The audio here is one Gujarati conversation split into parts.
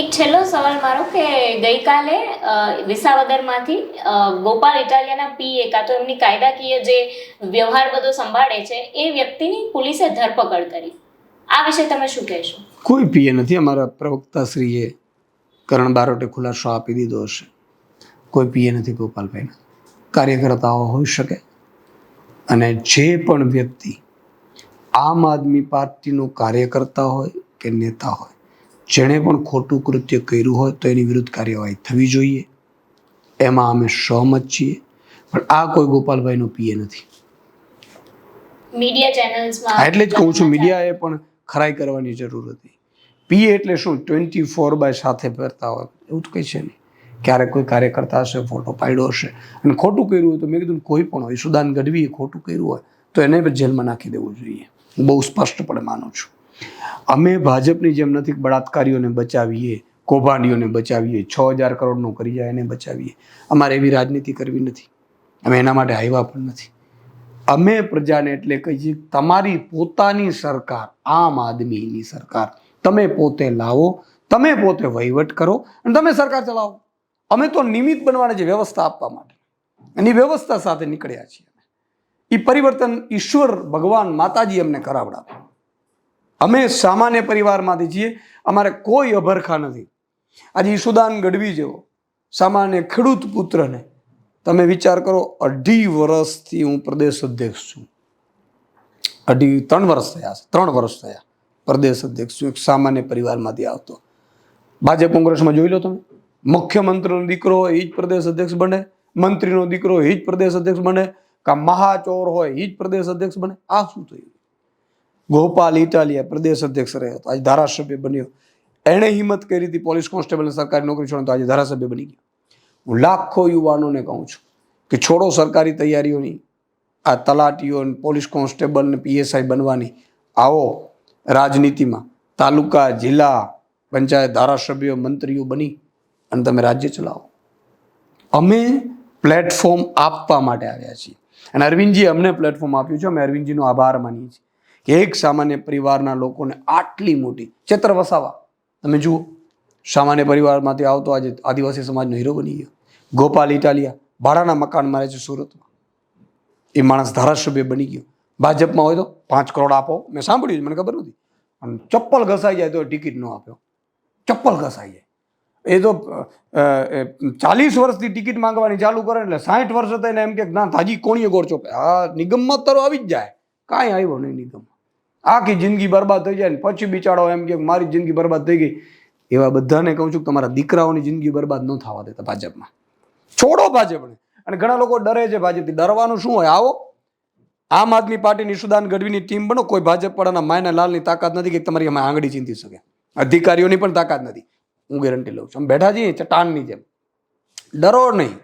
એક છેલ્લો સવાલ મારો કે ગઈકાલે વિસાવદરમાંથી ગોપાલ ઇટાલિયાના પીએ કાં તો એમની કાયદાકીય જે વ્યવહાર બધો સંભાળે છે, એ વ્યક્તિની પોલીસે ધરપકડ કરી. આ વિશે તમે શું કહેશો? કોઈ પીએ નથી. અમારા પ્રવક્તાશ્રીએ કરણ બારોટે ખુલાસો આપી દીધો હશે. કોઈ પીએ નથી ગોપાલભાઈના. કાર્યકર્તાઓ હોઈ શકે. અને જે પણ વ્યક્તિ આમ આદમી પાર્ટીનો કાર્યકર્તા હોય કે નેતા હોય જેણે પણ ખોટું કૃત્ય કર્યું હોય તો એની વિરુદ્ધ કાર્યવાહી થવી જોઈએ. એમાં અમે સહમત છીએ પણ આ કોઈ ગોપાલભાઈનો પીએ નથી. મીડિયા ચેનલ્સમાં એટલે જ કહું છું મીડિયાએ પણ ખરાઈ કરવાની જરૂર હતી. પીએ એટલે શું ટ્વેન્ટી ફોર બાય સાથે ફરતા હોય એવું તો કંઈ છે નહીં. ક્યારેક કોઈ કાર્યકર્તા હશે ફોટો પાડ્યો હશે અને ખોટું કર્યું હોય તો મેં કીધું કોઈ પણ હોય સુદાન ગઢવીએ ખોટું કર્યું હોય તો એને જેલમાં નાખી દેવું જોઈએ. હું બહુ સ્પષ્ટપણે માનું છું. અમે ભાજપની જેમ નથી, બળાત્કારીઓને બચાવીએ, કૌભાંડીઓને બચાવીએ, છ હજાર કરોડનું કરી જાય એને બચાવીએ. અમારે એવી રાજનીતિ કરવી નથી. અમે એના માટે આવ્યા પણ નથી. અમે પ્રજાને એટલે કહીએ તમારી પોતાની સરકાર, આમ આદમીની સરકાર, તમે પોતે લાવો, તમે પોતે વહીવટ કરો અને તમે સરકાર ચલાવો. અમે તો નિમિત્ત બનવાની છે વ્યવસ્થા આપવા માટે. એની વ્યવસ્થા સાથે નીકળ્યા છીએ એ પરિવર્તન ઈશ્વર ભગવાન માતાજી અમને કરાવડાવે. અમે સામાન્ય પરિવારમાંથી છીએ, અમારે કોઈ અભરખા નથી. આજે ઈસુદાન ગઢવી જેવો સામાન્ય ખેડૂત પુત્રને તમે વિચાર કરો, અઢી વર્ષથી હું પ્રદેશ અધ્યક્ષ છું. અઢી ત્રણ વર્ષ થયા છે, ત્રણ વર્ષ થયા પ્રદેશ અધ્યક્ષ છું, એક સામાન્ય પરિવારમાંથી આવતો. ભાજપ કોંગ્રેસમાં જોઈ લો તમે, મુખ્યમંત્રીનો દીકરો હોય એ જ પ્રદેશ અધ્યક્ષ બને, મંત્રીનો દીકરો એ જ પ્રદેશ અધ્યક્ષ બને, કાં મહાચોર હોય એ જ પ્રદેશ અધ્યક્ષ બને. આ શું થયું? ગોપાલ ઇટાલિયા પ્રદેશ અધ્યક્ષ રહ્યો હતો. આજે ધારાસભ્ય બન્યો. એણે હિંમત કરી હતી પોલીસ કોન્સ્ટેબલને સરકારી નોકરી છોડો તો આજે ધારાસભ્ય બની ગયો. હું લાખો યુવાનોને કહું છું કે છોડો સરકારી તૈયારીઓની. આ તલાટીઓ પોલીસ કોન્સ્ટેબલ ને પીએસઆઈ બનવાની. આવો રાજનીતિમાં તાલુકા, જિલ્લા, પંચાયત, ધારાસભ્યો, મંત્રીઓ બની અને તમે રાજ્ય ચલાવો. અમે પ્લેટફોર્મ આપવા માટે આવ્યા છીએ. અને અરવિંદજીએ અમને પ્લેટફોર્મ આપ્યું છે. અમે અરવિંદજીનો આભાર માનીએ છીએ. કે એક સામાન્ય પરિવારના લોકોને આટલી મોટી ચેતર વસાવા. તમે જુઓ, સામાન્ય પરિવારમાંથી આવતો આજે આદિવાસી સમાજનો હીરો બની ગયો. ગોપાલ ઇટાલિયા ભાડાના મકાન મારે છે સુરતમાં. એ માણસ ધારાસભ્ય બની ગયો. ભાજપમાં હોય તો પાંચ કરોડ આપો. મેં સાંભળ્યું મને ખબર નથી. અને ચપ્પલ ઘસાઈ જાય તો ટિકિટ ન આપ્યો ચપ્પલ ઘસાઈ જાય. એ તો ચાલીસ વર્ષથી ટિકિટ માંગવાની ચાલુ કરે એટલે સાઠ વર્ષ એને એમ કે, ના, તાજી કોણીએ ગોળ ચોપે આ નિગમમાં તરો આવી જ જાય. કાંઈ આવ્યો નહીં નિગમ આખી જિંદગી બરબાદ થઈ જાય ને પછી બિચારો એમ કે મારી જિંદગી બરબાદ થઈ ગઈ. એવા બધાને કહું છું કે તમારા દીકરાઓની જિંદગી બરબાદ ન થવા દેતા ભાજપમાં. છોડો ભાજપને. અને ઘણા લોકો ડરે છે ભાજપથી. ડરવાનું શું હોય? આવો. આમ આદમી પાર્ટીની સુદાન ગઢવીની ટીમ બનો. કોઈ ભાજપ પડાના માયના લાલની તાકાત નથી કે તમારી અમે આંગળી ચીંધી શકે. અધિકારીઓની પણ તાકાત નથી. હું ગેરંટી લઉં છું. અમે બેઠા છીએ, ચટાણની જેમ. ડરો નહીં.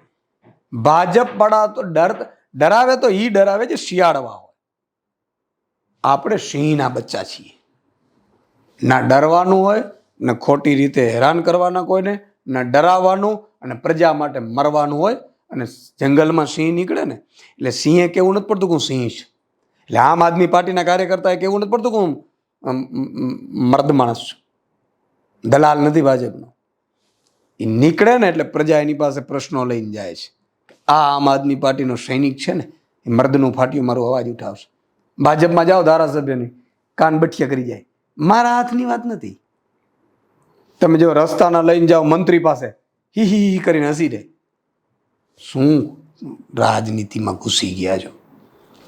ભાજપ પડા તો ડર, ડરાવે તો એ ડરાવે છે શિયાળવા હોય. આપણે સિંહના બચ્ચા છીએ. ના ડરવાનું હોય, ને ખોટી રીતે હેરાન કરવાના કોઈને, ના ડરાવવાનું અને પ્રજા માટે મરવાનું હોય, અને જંગલમાં સિંહ નીકળે ને, એટલે સિંહે કેવું નથી પડતું કે હું સિંહ છું. એટલે આમ આદમી પાર્ટીના કાર્યકર્તાએ કેવું નથી પડતું કે હું મર્દ માણસ છું. દલાલ નથી ભાજપનો. એ નીકળે ને એટલે પ્રજા એની પાસે પ્રશ્નો લઈને જાય છે. આ આમ આદમી પાર્ટીનો સૈનિક છે ને, એ મર્દનું ફાટ્યું, મારો અવાજ ઉઠાવશે. ભાજપમાં જાઓ ધારાસભ્યની, કાન બઠિયા કરી જાય. મારા હાથની વાત નથી. તમે જો રસ્તાના લઈને જાઓ મંત્રી પાસે, હી હી હી કરીને હસી રહે શું રાજનીતિમાં ઘૂસી ગયા છો?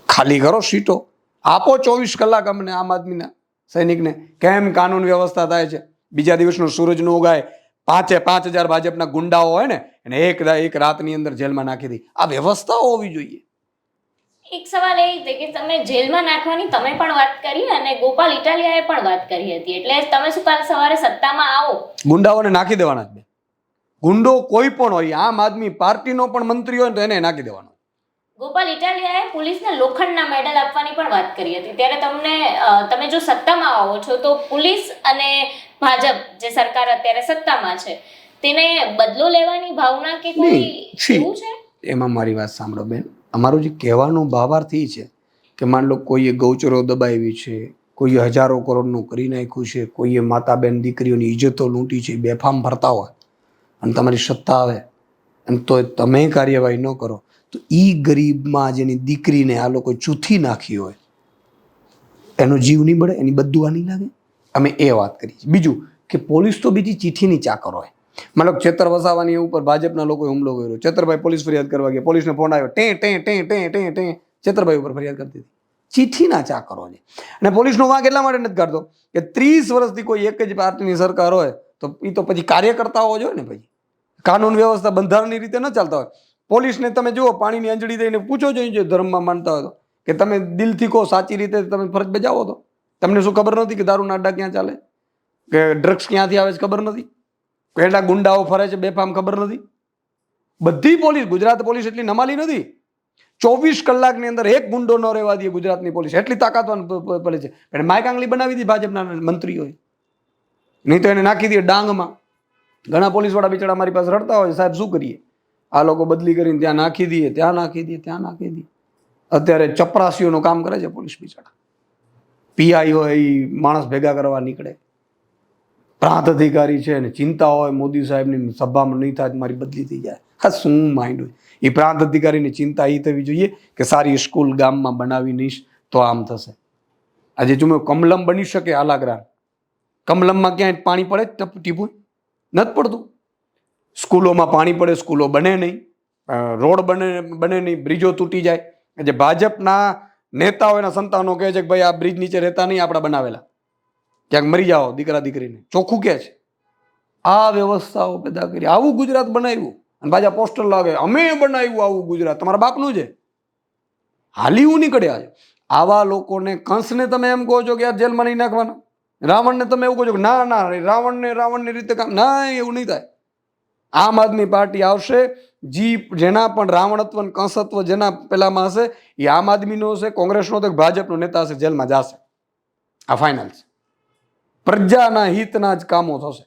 ખાલી કરો સીટો. આપો ચોવીસ કલાક અમને આમ આદમીના સૈનિકને. કેમ કાનૂન વ્યવસ્થા થાય છે? બીજા દિવસનો સૂરજ ન ઉગાય. પાંચે પાંચ હજાર ભાજપના ગુંડાઓ હોય ને, એને એક એક રાતની અંદર જેલમાં નાખી દી. આ વ્યવસ્થાઓ હોવી જોઈએ. એક સવાલ એ છે કે તમે જેલમાં નાખવાની તમે પણ વાત કરી અને ગોપાલ ઇટાલિયાએ પણ વાત કરી હતી. એટલે તમે શું કાલ સવારે સત્તામાં આવો? ગુંડાઓને નાખી દેવાના જ ગુંડો કોઈ પણ હોય આમ આદમી પાર્ટીનો પણ મંત્રી હોય તો એને નાખી દેવાનો. ગોપાલ ઇટાલિયાએ પોલીસને લોખંડના મેડલ આપવાની પણ વાત કરી હતી. ત્યારે તમને તમે જો સત્તામાં આવો છો તો પોલીસ અને ભાજપ જે સરકાર અત્યારે સત્તામાં છે તેને બદલો લેવાની ભાવના કે કોઈ એવું છે? એમાં મારી વાત સાંભળો બેન. અમારું જે કહેવાનું ભાવાર્થ એ છે કે માન લો કોઈએ ગૌચરો દબાવી છે, કોઈએ હજારો કરોડનું કરી નાખ્યું છે, કોઈએ માતા બેન દીકરીઓની ઇજ્જતો લૂંટી છે બેફામ ભરતા હોય અને તમારી સત્તા આવે અને તો તમે કાર્યવાહી ન કરો, તો એ ગરીબમાં જેની દીકરીને આ લોકો ચૂથી નાખી હોય. એનો જીવ નહીં બળે એની બદુઆ નહીં લાગે? અમે એ વાત કરી બીજું કે પોલીસ તો બીજી ચિઠ્ઠીની ચાકર હોય. મતલબ ચેતર વસાવાની ઉપર ભાજપના લોકોએ હુમલો કર્યો. ચેતરભાઈ પોલીસ ફરિયાદ કરવા ગયા. પોલીસને ફોન આવ્યો. ટે ટે ટે ટે ટે ટે. ચેતરભાઈ ઉપર ફરિયાદ કરતી હતી. ચિઠ્ઠીના ચાકરો છે. અને પોલીસનો વાંક એટલા માટે નથી કાઢતો કે ત્રીસ વર્ષથી કોઈ એક જ પાર્ટીની સરકાર હોય તો એ તો પછી કાર્યકર્તાઓ જોઈએ ને પછી. કાનૂન વ્યવસ્થા બંધારણની રીતે ન ચાલતા હોય. પોલીસને તમે જુઓ, પાણીની અંજળી દઈને પૂછો જોઈએ ધર્મમાં માનતા હોય તો, કે તમે દિલથી કહો, સાચી રીતે તમે ફરજ બજાવો તો. તમને શું ખબર નથી કે દારૂના અડ્ડા ક્યાં ચાલે? કે ડ્રગ્સ ક્યાંથી આવે છે ખબર નથી કેટલા ગુંડાઓ ફરે છે બેફામ ખબર નથી? બધી પોલીસ, ગુજરાત પોલીસ એટલી નમાલી નથી. ચોવીસ કલાકની અંદર એક ગુંડો ન રહેવા દે ગુજરાતની પોલીસ. એટલી તાકાતવાન પડે છે. એને માઇક આંગળી બનાવી હતી ભાજપના મંત્રીઓએ. નહીં તો એને નાખી દે ડાંગમાં. ઘણા પોલીસવાળા બિચારા મારી પાસે રડતા હોય સાહેબ, શું કરીએ? આ લોકો બદલી કરીને ત્યાં નાખી દઈએ ત્યાં નાખી દઈએ ત્યાં નાખી દઈએ અત્યારે ચપરાસીઓનું કામ કરે છે પોલીસ બિચારા. પીઆઈ હોય એ માણસ ભેગા કરવા નીકળે. પ્રાંત અધિકારી છે ને ચિંતા હોય, મોદી સાહેબની સભામાં નહીં થાય મારી બદલી થઈ જાય. હા, શું માઇન્ડ હોય? એ પ્રાંત અધિકારીની ચિંતા એ થવી જોઈએ કે સારી સ્કૂલ ગામમાં બનાવી નહીશ તો આમ થશે. આજે જો કમલમ બની શકે આલાગ્રામ કમલમમાં ક્યાંય પાણી પડે ટીપું નથી પડતું. સ્કૂલોમાં પાણી પડે, સ્કૂલો બને નહીં. રોડ બને બને નહીં, બ્રિજો તૂટી જાય. જે ભાજપના નેતાઓ, એના સંતાનો કહે છે કે ભાઈ આ બ્રિજ નીચે રહેતા નહીં, આપણા બનાવેલા. ક્યાંક મરી જાઓ દીકરા દીકરીને. ચોખ્ખું કહે છે. આ વ્યવસ્થાઓ પેદા કરી. આવું ગુજરાત બનાવ્યું. અને પાછા પોસ્ટર લાગે. અમે બનાવ્યું આવું ગુજરાત. તમારા બાપનું છે. હાલીવું નીકળ્યા છે. આવા લોકોને કંસને તમે એમ કહો છો કે યાર જેલમાં નહીં નાખવાના? રાવણને તમે એવું કહો છો કે ના ના રાવણને, રાવણની રીતે કામ ના એવું નહીં થાય. આમ આદમી પાર્ટી આવશે. જી, જેના પણ રાવણત્વ અને કંસત્વ જેના પેલામાં હશે, એ આમ આદમીનો હશે, કોંગ્રેસનો તો ભાજપનો નેતા હશે, જેલમાં જશે. આ ફાઇનલ છે. પ્રજાના હિતના જ કામો થશે.